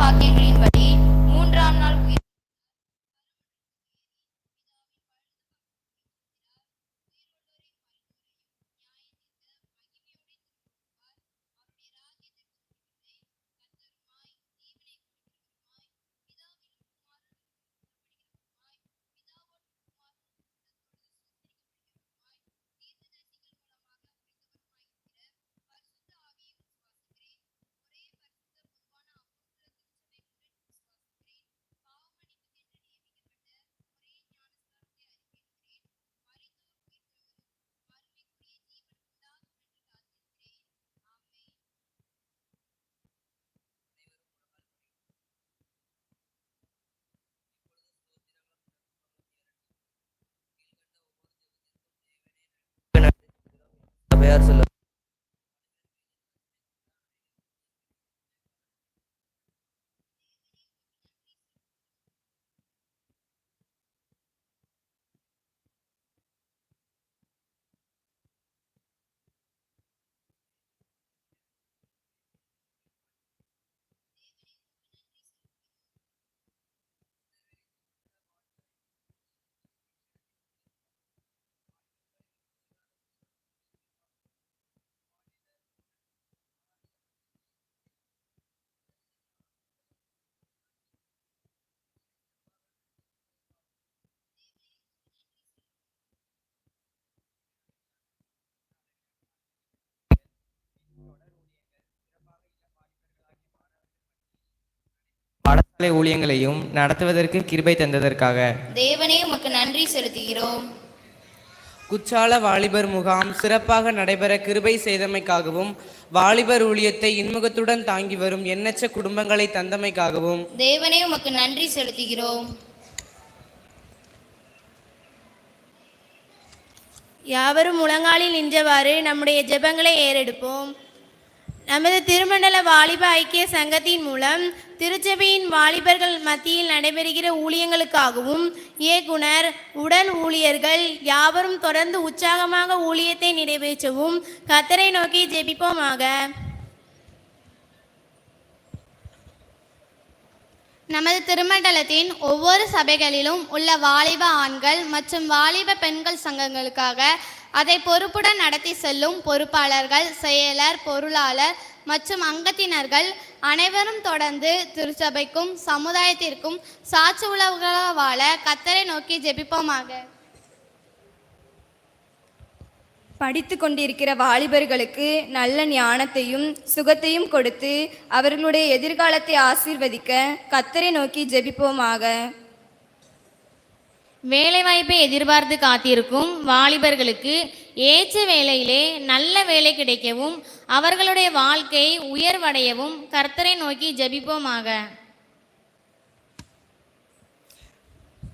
வாக்கியங்களின்படி மூன்றாம் நாள் உயிர் சபையார் ஊழியங்களையும் நடத்துவதற்கு கிருபை தந்ததற்காக. தேவனே உமக்கு நன்றி செலுத்துகிறோம். குற்றால வாலிபர் முகாம் சிறப்பாக நடைபெற கிருபை செய்தமைக்காகவும் வாலிபர் ஊழியத்தை இன்முகத்துடன் தாங்கி வரும் எண்ணற்ற குடும்பங்களை தந்தமைக்காகவும். தேவனே உமக்கு நன்றி செலுத்துகிறோம். யாவரும் முழங்காலில் நின்றவாறு நம்முடைய ஜெபங்களை ஏறெடுப்போம். நமது திருமண்டல வாலிப ஐக்கிய சங்கத்தின் மூலம் திருச்சபையின் வாலிபர்கள் மத்தியில் நடைபெறுகிற ஊழியங்களுக்காகவும் இயக்குனர் உடன் ஊழியர்கள் யாவரும் தொடர்ந்து உற்சாகமாக ஊழியத்தை நிறைவேற்றவும் கத்தரை நோக்கி ஜெபிப்போமாக. நமது திருமண்டலத்தின் ஒவ்வொரு சபைகளிலும் உள்ள வாலிப ஆண்கள் மற்றும் வாலிப பெண்கள் சங்கங்களுக்காக அதை பொறுப்புடன் நடத்தி செல்லும் பொறுப்பாளர்கள் செயலர் பொருளாளர் மற்றும் அங்கத்தினர்கள் அனைவரும் தொடர்ந்து திருச்சபைக்கும் சமுதாயத்திற்கும் சாட்சி உழவுகளாக வாழ கத்தரை நோக்கி ஜெபிப்போமாக. படித்து கொண்டிருக்கிற வாலிபர்களுக்கு நல்ல ஞானத்தையும் சுகத்தையும் கொடுத்து அவர்களுடைய எதிர்காலத்தை ஆசீர்வதிக்க கத்தரை நோக்கி ஜெபிப்போமாக. வேலைவாய்ப்பை எதிர்பார்த்து காத்திருக்கும் வாலிபர்களுக்கு ஏற்ற வேலையிலே நல்ல வேலை கிடைக்கவும் அவர்களுடைய வாழ்க்கை உயர்வடையவும் கர்த்தரை நோக்கி ஜெபிப்போமாக.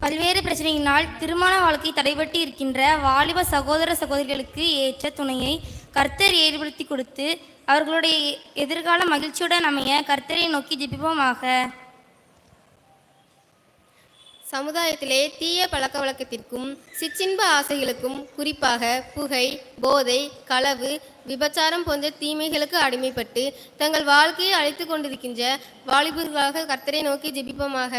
பல்வேறு பிரச்சனையினால் திருமண வாழ்க்கை தடைபட்டு இருக்கின்ற வாலிப சகோதர சகோதரிகளுக்கு ஏற்ற துணையை கர்த்தர் ஏற்படுத்தி கொடுத்து அவர்களுடைய எதிர்கால மகிழ்ச்சியுடன் அமைய கர்த்தரை நோக்கி ஜெபிப்போமாக. சமுதாயத்திலே தீய பழக்க வழக்கத்திற்கும் சிற்றின்ப ஆசைகளுக்கும் குறிப்பாக புகை போதை களவு விபச்சாரம் போன்ற தீமைகளுக்கு அடிமைப்பட்டு தங்கள் வாழ்க்கையை அழித்து கொண்டிருக்கின்ற வாலிபர்களாக கர்த்தரை நோக்கி ஜெபிப்போமாக.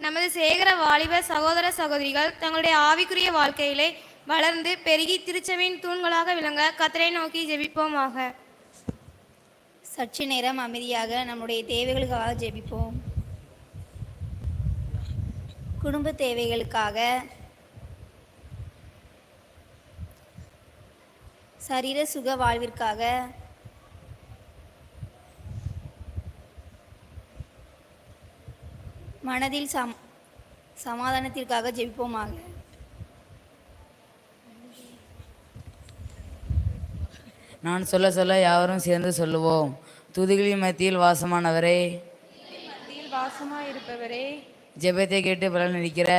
நமது சேகர வாலிப சகோதர சகோதரிகள் தங்களுடைய ஆவிக்குரிய வாழ்க்கையிலே வளர்ந்து பெருகி திருச்சபையின் தூண்களாக விளங்க கர்த்தரை நோக்கி ஜெபிப்போமாக. சற்று நேரம் அமைதியாக நம்முடைய தேவைகளுக்காக ஜெபிப்போம். குடும்ப தேவைகளுக்காக சரீர சுக வாழ்விற்காக மனதில் சம் சமாதானத்திற்காக ஜெபிப்போமாக நான் சொல்ல சொல்ல யாவரும் சேர்ந்து சொல்லுவோம். துதிகளின் மத்தியில் வாசமானவரே. வாசமாயிருப்பவரே. ஜெபத்தை கேட்டு பலன் அளிக்கிற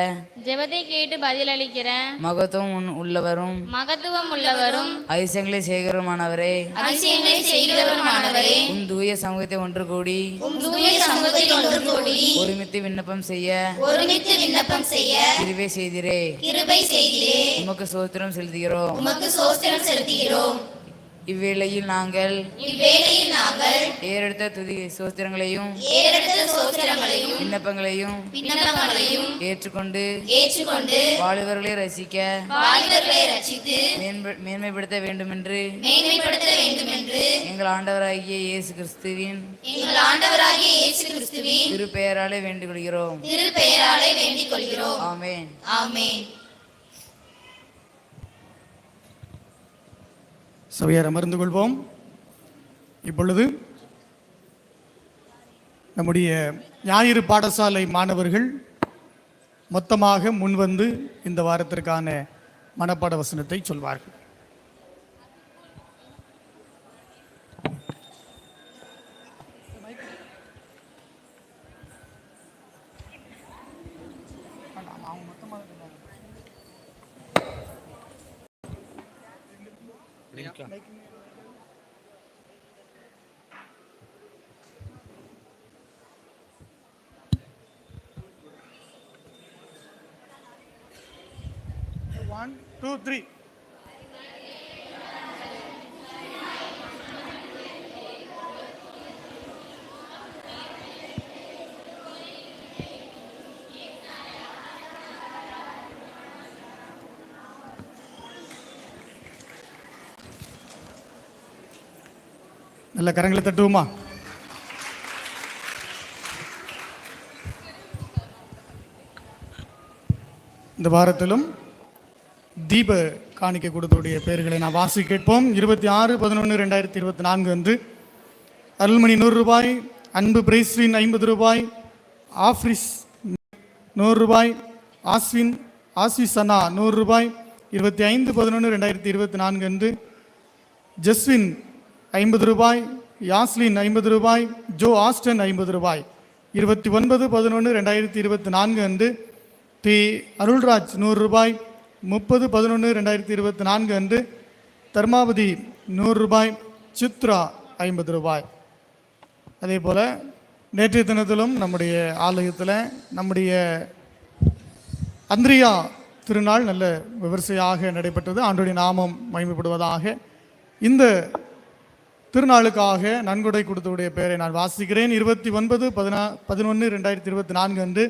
ஜெபத்தை கேட்டு பதிலளிக்கிற மகத்துவம் உன் உள்ளவரும் மகத்துவம் உள்ளவரும் அதிசயங்களை சேகரமானவரே அதிசயங்களை செய்கிறவருமானவரே. உன் தூய சமூகத்தை ஒன்று கூடி தூய சமூகத்தில் ஒன்று கூடி ஒருமித்து விண்ணப்பம் செய்ய ஒருமித்து விண்ணப்பம் செய்ய கிருபை செய்திரே. கிருபை செய்கிறே உமக்கு சோத்திரம் செலுத்துகிறோம். உமக்கு சோஸ்திரம் செலுத்துகிறோம். இவ்வேளையில் நாங்கள் ஏறெடுத்த துதி சோத்திரங்களையும் விண்ணப்பங்களையும் ஏற்றுக்கொண்டு ஏற்றுக்கொண்டு வாலிபர்களை ரசிக்க மேன்மைப்படுத்த வேண்டும் என்று எங்கள் ஆண்டவராகிய இயேசு கிறிஸ்துவின் திருப்பெயராலே வேண்டிக் கொள்கிறோம். ஆமென். ஆமென். சபையார் அமர்ந்து கொள்வோம். இப்பொழுது நம்முடைய ஞாயிறு பாடசாலை மாணவர்கள் மொத்தமாக முன்வந்து இந்த வாரத்திற்கான மனப்பாட வசனத்தை சொல்வார்கள். ஒன் டூ த்ரீ நல்ல கரங்களை தட்டுவோமா? இந்த வாரத்திலும் தீப காணிக்கை கொடுத்தோடைய பெயர்களை நான் வாசி கேட்போம். இருபத்தி ஆறு பதினொன்று ரெண்டாயிரத்தி இருபத்தி நான்கு அன்று அருள்மணி நூறு ரூபாய் அன்பு பிரைஸ்வின் ஐம்பது ரூபாய் ஆஃப்ரிஸ் நூறு ரூபாய் ஆஸ்வின் ஆஸ்விசனா நூறு ரூபாய் இருபத்தி ஐந்து பதினொன்று ரெண்டாயிரத்தி இருபத்தி நான்கு அன்று ஜஸ்வின் ஐம்பது ரூபாய் யாஸ்லின் ஐம்பது ரூபாய் ஜோ ஆஸ்டன் ஐம்பது ரூபாய். இருபத்தி ஒன்பது பதினொன்று ரெண்டாயிரத்தி இருபத்தி நான்கு அன்று பி அருள்ராஜ் நூறு ரூபாய் முப்பது பதினொன்று ரெண்டாயிரத்தி இருபத்தி நான்கு அன்று தர்மாவதி நூறு ரூபாய் சித்ரா ஐம்பது ரூபாய். அதே போல் நேற்றைய தினத்திலும் நம்முடைய ஆலயத்தில் நம்முடைய அந்திரியா திருநாள் நல்ல விமரிசையாக நடைபெற்றது. ஆண்டுடைய நாமம் மகிமைப்படுவதாக. இந்த திருநாளுக்காக நன்கொடை கொடுத்தவுடைய பெயரை நான் வாசிக்கிறேன். இருபத்தி ஒன்பது பதினா பதினொன்று ரெண்டாயிரத்தி இருபத்தி நான்கு அன்று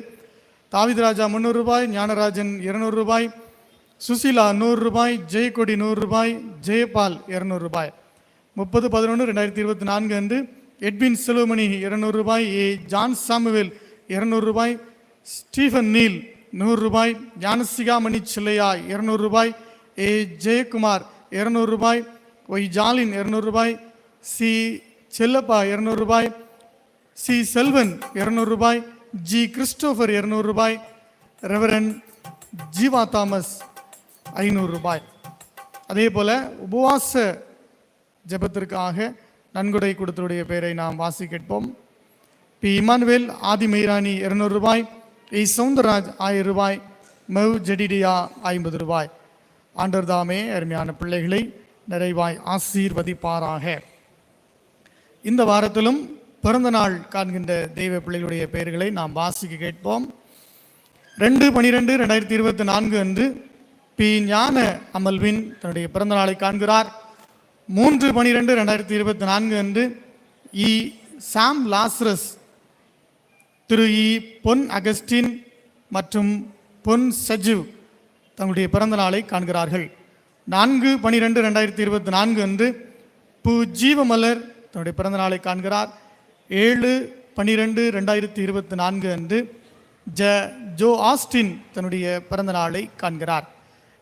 தாவிதராஜா முந்நூறு ரூபாய் ஞானராஜன் இருநூறு ரூபாய் சுசீலா நூறு ரூபாய் ஜெயக்கொடி நூறு ரூபாய் ஜெயபால் இரநூறுபாய் ரூபாய். முப்பது பதினொன்று ரெண்டாயிரத்தி இருபத்தி நான்கு அன்று எட்வின் செல்வமணி இரநூறுபாய் ரூபாய் ஏ ஜான் சாமுவேல் இரநூறுபாய் ரூபாய் ஸ்டீஃபன் நீல் நூறு ரூபாய் ஞானசிகாமணி சில்லையா இரநூறுபாய் ரூபாய் ஏ ஜெயக்குமார் இரநூறுபாய் ரூபாய் ஒய் ஜாலின் இருநூறு ரூபாய் சி செல்லப்பா இரநூறுபாய் ரூபாய் சி செல்வன் இரநூறுபாய் ரூபாய் ஜி கிறிஸ்டோஃபர் இரநூறுபாய் ரூபாய் ரெவரன் ஜீவா தாமஸ் ஐநூறு ரூபாய். அதே போல் உபவாச ஜெபத்திற்காக நன்கொடை கொடுத்தருடைய பெயரை நாம் வாசி கேட்போம். பி. இமானுவேல் ஆதி மெய்ராணி இருநூறு ரூபாய். இ சவுந்தரராஜ் ஆயிரம் ரூபாய். மெவ் ஜெடிடியா ஐம்பது ரூபாய். ஆண்டர் தாமே அருமையான பிள்ளைகளை நிறைவாய் ஆசீர்வதிப்பாராக. இந்த வாரத்திலும் பிறந்த நாள் காண்கின்ற தெய்வ பிள்ளைகளுடைய பெயர்களை நாம் வாசிக்க கேட்போம். ரெண்டு பனிரெண்டு ரெண்டாயிரத்தி இருபத்தி நான்கு அன்று பி ஞான அமல்வின் தன்னுடைய பிறந்த நாளை காண்கிறார். மூன்று பனிரெண்டு ரெண்டாயிரத்தி இருபத்தி நான்கு அன்று இ சாம் லாஸ்ரஸ் திரு இ பொன் அகஸ்டின் மற்றும் பொன் சஜிவ் தங்களுடைய பிறந்த நாளை காண்கிறார்கள். நான்கு பனிரெண்டு ரெண்டாயிரத்தி இருபத்தி நான்கு அன்று பு ஜீவமலர் தன்னுடைய பிறந்த நாளை காண்கிறார். ஏழு பனிரெண்டு ரெண்டாயிரத்தி இருபத்தி நான்கு அன்று ஜ ஜோ ஆஸ்டின் தன்னுடைய பிறந்த நாளை காண்கிறார்.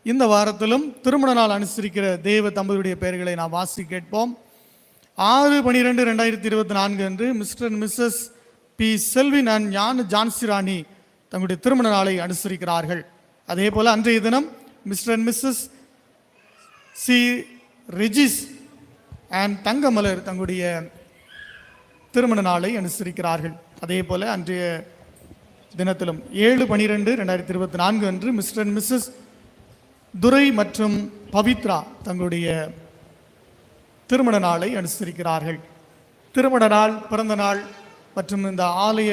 இந்த வாரத்திலும் திருமண நாள் அனுசரிக்கிற தேவ தம்பதியுடைய பெயர்களை நாம் வாசி கேட்போம். ஆறு பனிரெண்டு ரெண்டாயிரத்தி இருபத்தி நான்கு அன்று Mr and Mrs P Selvin and Gnana Jhansirani தங்களுடைய திருமண நாளை அனுசரிக்கிறார்கள். அதே போல் அன்றைய தினம் Mr and Mrs C Regis and Thangamalar தங்களுடைய திருமண நாளை அனுசரிக்கிறார்கள். அதே போல் அன்றைய தினத்திலும் ஏழு பனிரெண்டு ரெண்டாயிரத்தி இருபத்தி நான்கு அன்று மிஸ்டர் அண்ட் மிஸ்ஸஸ் துரை மற்றும் பவித்ரா தங்களுடைய திருமண நாளை அனுசரிக்கிறார்கள். திருமண நாள் பிறந்த நாள் மற்றும் இந்த ஆலய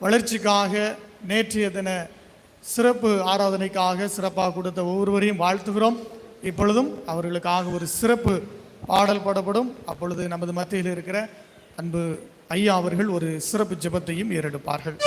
வளர்ச்சிக்காக நேற்றைய தின சிறப்பு ஆராதனைக்காக சிறப்பாக கொடுத்த ஒவ்வொருவரையும் வாழ்த்துகிறோம். இப்பொழுதும் அவர்களுக்காக ஒரு சிறப்பு பாடல் பாடப்படும். அப்பொழுது நமது மத்தியில் இருக்கிற அன்பு ஐயா அவர்கள் ஒரு சிறப்பு ஜெபத்தையும் ஏறெடுப்பார்கள்.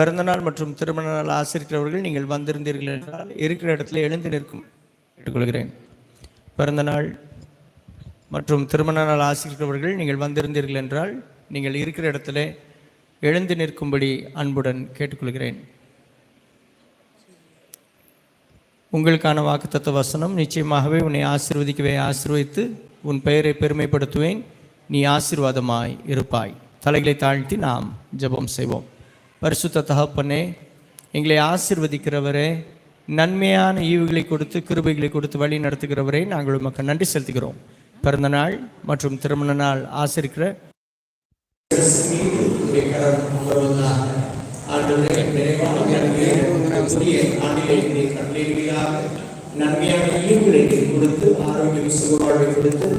பிறந்தநாள் மற்றும் திருமண நாள் ஆசிரியர்களவர்கள் நீங்கள் வந்திருந்தீர்கள் என்றால் இருக்கிற இடத்துல எழுந்து நிற்கும். கேட்டுக்கொள்கிறேன். பிறந்தநாள் மற்றும் திருமண நாள் ஆசிரியர்களவர்கள் நீங்கள் வந்திருந்தீர்கள் என்றால் நீங்கள் இருக்கிற இடத்துல எழுந்து நிற்கும்படி அன்புடன் கேட்டுக்கொள்கிறேன். உங்களுக்கான வாக்குத்தத்த வசனம் நிச்சயமாகவே உன்னை ஆசிர்வதிக்கவே ஆசிர்வதித்து உன் பெயரை பெருமைப்படுத்துவேன். நீ ஆசீர்வாதமாய் இருப்பாய். தலைகளை தாழ்த்தி நாம் ஜெபம் செய்வோம். பரிசுத்த தகப்பனே எங்களை ஆசிர்வதிக்கிறவரே நன்மையான ஈவுகளை கொடுத்து கிருபைகளை கொடுத்து வழி நடத்துகிறவரே நாங்கள் உமக்கு நன்றி செலுத்துகிறோம். பிறந்த நாள் மற்றும் திருமண நாள் ஆசிரிக்கிற நன்மையான ஈவுகளை கொடுத்து ஆரோக்கியம் சுகவாழ்வை கொடுத்து